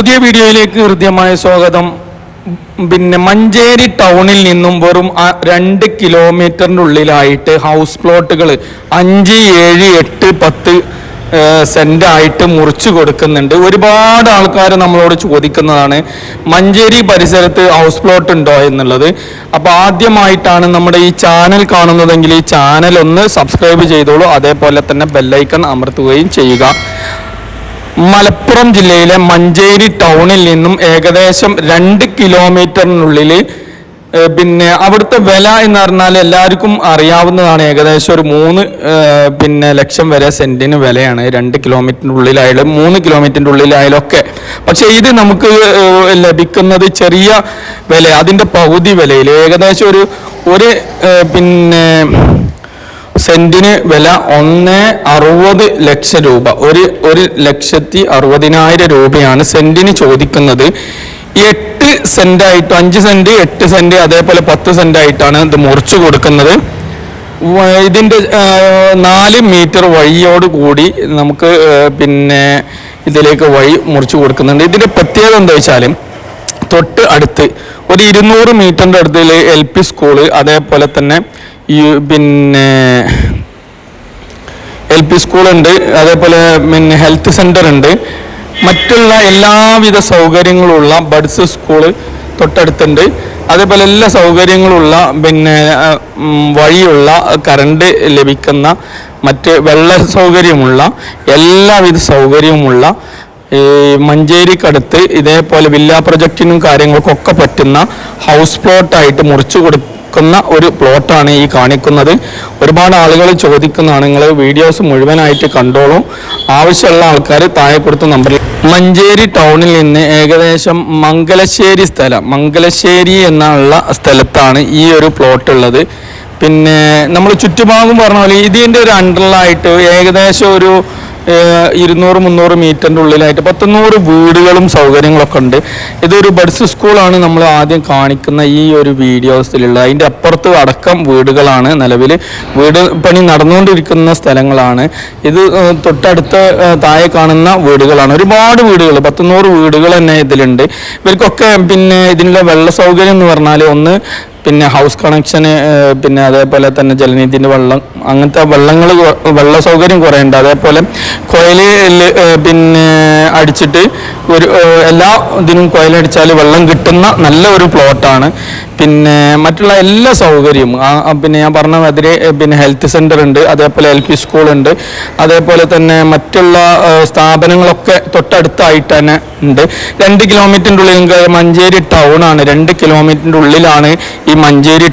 പുതിയ വീഡിയോയിലേക്ക് ഹൃദ്യമായ സ്വാഗതം. പിന്നെ മഞ്ചേരി ടൗണിൽ നിന്നും വെറും രണ്ട് കിലോമീറ്ററിന്റെ ഉള്ളിലായിട്ട് ഹൗസ് പ്ലോട്ടുകൾ അഞ്ച് ഏഴ് എട്ട് പത്ത് സെന്റ് ആയിട്ട് മുറിച്ചു കൊടുക്കുന്നുണ്ട്. ഒരുപാട് ആൾക്കാർ നമ്മളോട് ചോദിക്കുന്നതാണ് മഞ്ചേരി പരിസരത്ത് ഹൗസ് പ്ലോട്ട് ഉണ്ടോ എന്നുള്ളത്. അപ്പോൾ ആദ്യമായിട്ടാണ് നമ്മുടെ ഈ ചാനൽ കാണുന്നതെങ്കിൽ ഈ ചാനൽ ഒന്ന് സബ്സ്ക്രൈബ് ചെയ്തോളൂ. അതേപോലെ തന്നെ ബെല്ലൈക്കൺ അമർത്തുകയും ചെയ്യുക. മലപ്പുറം ജില്ലയിലെ മഞ്ചേരി ടൗണിൽ നിന്നും ഏകദേശം രണ്ട് കിലോമീറ്ററിനുള്ളിൽ പിന്നെ അവിടുത്തെ വില എന്ന് പറഞ്ഞാൽ എല്ലാവർക്കും അറിയാവുന്നതാണ്. ഏകദേശം ഒരു മൂന്ന് പിന്നെ ലക്ഷം വരെ സെന്റിന് വിലയാണ്. രണ്ട് കിലോമീറ്ററിന്റെ ഉള്ളിലായാലും മൂന്ന് കിലോമീറ്ററിന്റെ ഉള്ളിലായാലും ഒക്കെ പക്ഷേ ഇത് നമുക്ക് ലഭിക്കുന്നത് ചെറിയ വില അതിന്റെ പകുതി വിലയിൽ. ഏകദേശം ഒരു ഒരു പിന്നെ സെന്റിന് വില ഒന്ന് അറുപത് ലക്ഷം രൂപ. ഒരു ഒരു ലക്ഷത്തി അറുപതിനായിരം രൂപയാണ് സെന്റിന് ചോദിക്കുന്നത്. എട്ട് സെന്റ് ആയിട്ട് അഞ്ച് സെന്റ് എട്ട് സെന്റ് അതേപോലെ പത്ത് സെന്റ് ആയിട്ടാണ് ഇത് മുറിച്ചു കൊടുക്കുന്നത്. ഇതിന്റെ നാല് മീറ്റർ വഴിയോട് കൂടി നമുക്ക് പിന്നെ ഇതിലേക്ക് വഴി മുറിച്ചു കൊടുക്കുന്നുണ്ട്. ഇതിന്റെ പ്രത്യേകത എന്താ വെച്ചാൽ തൊട്ട് അടുത്ത് ഒരു ഇരുന്നൂറ് മീറ്ററിന്റെ അടുത്തിൽ എൽ പി സ്കൂൾ അതേപോലെ തന്നെ ഈ പിന്നെ എൽ പി സ്കൂളുണ്ട് അതേപോലെ പിന്നെ ഹെൽത്ത് സെന്റർ ഉണ്ട്. മറ്റുള്ള എല്ലാവിധ സൗകര്യങ്ങളുള്ള ബഡ്സ് സ്കൂൾ തൊട്ടടുത്തുണ്ട്. അതേപോലെ എല്ലാ സൗകര്യങ്ങളുള്ള പിന്നെ വഴിയുള്ള കറണ്ട് ലഭിക്കുന്ന മറ്റ് വെള്ള സൗകര്യമുള്ള എല്ലാവിധ സൗകര്യവുമുള്ള ഈ മഞ്ചേരിക്കടുത്ത് ഇതേപോലെ വില്ല പ്രൊജക്റ്റിനും കാര്യങ്ങൾക്കൊക്കെ പറ്റുന്ന ഹൗസ് പ്ലോട്ടായിട്ട് മുറിച്ചു കൊടുക്കുന്ന ഒരു പ്ലോട്ടാണ് ഈ കാണിക്കുന്നത്. ഒരുപാട് ആളുകൾ ചോദിക്കുന്നതാണ് നിങ്ങൾ വീഡിയോസ് മുഴുവനായിട്ട് കണ്ടോളൂ. ആവശ്യമുള്ള ആൾക്കാർ താഴെ കൊടുത്ത നമ്പറിൽ മഞ്ചേരി ടൗണിൽ നിന്ന് ഏകദേശം മംഗലശ്ശേരി സ്ഥലം മംഗലശ്ശേരി എന്നുള്ള സ്ഥലത്താണ് ഈ ഒരു പ്ലോട്ട് ഉള്ളത്. പിന്നെ നമ്മൾ ചുറ്റുഭാഗം പറഞ്ഞ പോലെ ഇതിന്റെ ഒരു അണ്ടറിലായിട്ട് ഏകദേശം ഒരു ഇരുന്നൂറ് മുന്നൂറ് മീറ്ററിന്റെ ഉള്ളിലായിട്ട് പത്തുനൂറ് വീടുകളും സൗകര്യങ്ങളൊക്കെ ഉണ്ട്. ഇതൊരു ബഡ്സ് സ്കൂളാണ് നമ്മൾ ആദ്യം കാണിക്കുന്ന ഈ ഒരു വീഡിയോസിലുള്ളത് അതിന്റെ അപ്പുറത്ത് അടക്കം വീടുകളാണ് നിലവിൽ. വീട് പണി നടന്നുകൊണ്ടിരിക്കുന്ന സ്ഥലങ്ങളാണ്. ഇത് തൊട്ടടുത്ത് താഴെ കാണുന്ന വീടുകളാണ്. ഒരുപാട് വീടുകൾ പത്തുനൂറ് വീടുകൾ തന്നെ ഇതിലുണ്ട്. ഇവർക്കൊക്കെ പിന്നെ ഇതിനുള്ള വെള്ള സൗകര്യം എന്ന് പറഞ്ഞാൽ ഒന്ന് പിന്നെ ഹൗസ് കണക്ഷന് പിന്നെ അതേപോലെ തന്നെ ജലനിധിന്റെ വെള്ളം അങ്ങനത്തെ വെള്ളങ്ങൾ വെള്ള സൗകര്യം കുറേ ഉണ്ട് അതേപോലെ കുഴലിൽ പിന്നെ അടിച്ചിട്ട് ഒരു എല്ലാ ഇതിനും കുഴലടിച്ചാൽ വെള്ളം കിട്ടുന്ന നല്ല ഒരു പ്ലോട്ടാണ് പിന്നെ മറ്റുള്ള എല്ലാ സൗകര്യവും പിന്നെ ഞാൻ പറഞ്ഞ മാതിരി പിന്നെ ഹെൽത്ത് സെന്റർ ഉണ്ട് അതേപോലെ എൽ പി സ്കൂളുണ്ട് അതേപോലെ തന്നെ മറ്റുള്ള സ്ഥാപനങ്ങളൊക്കെ തൊട്ടടുത്തായിട്ട് തന്നെ ഉണ്ട്. രണ്ട് കിലോമീറ്ററിന്റെ ഉള്ളിൽ മഞ്ചേരി ടൗൺ ആണ് രണ്ട് കിലോമീറ്ററിന്റെ ഉള്ളിലാണ് ഈ മഞ്ചേരി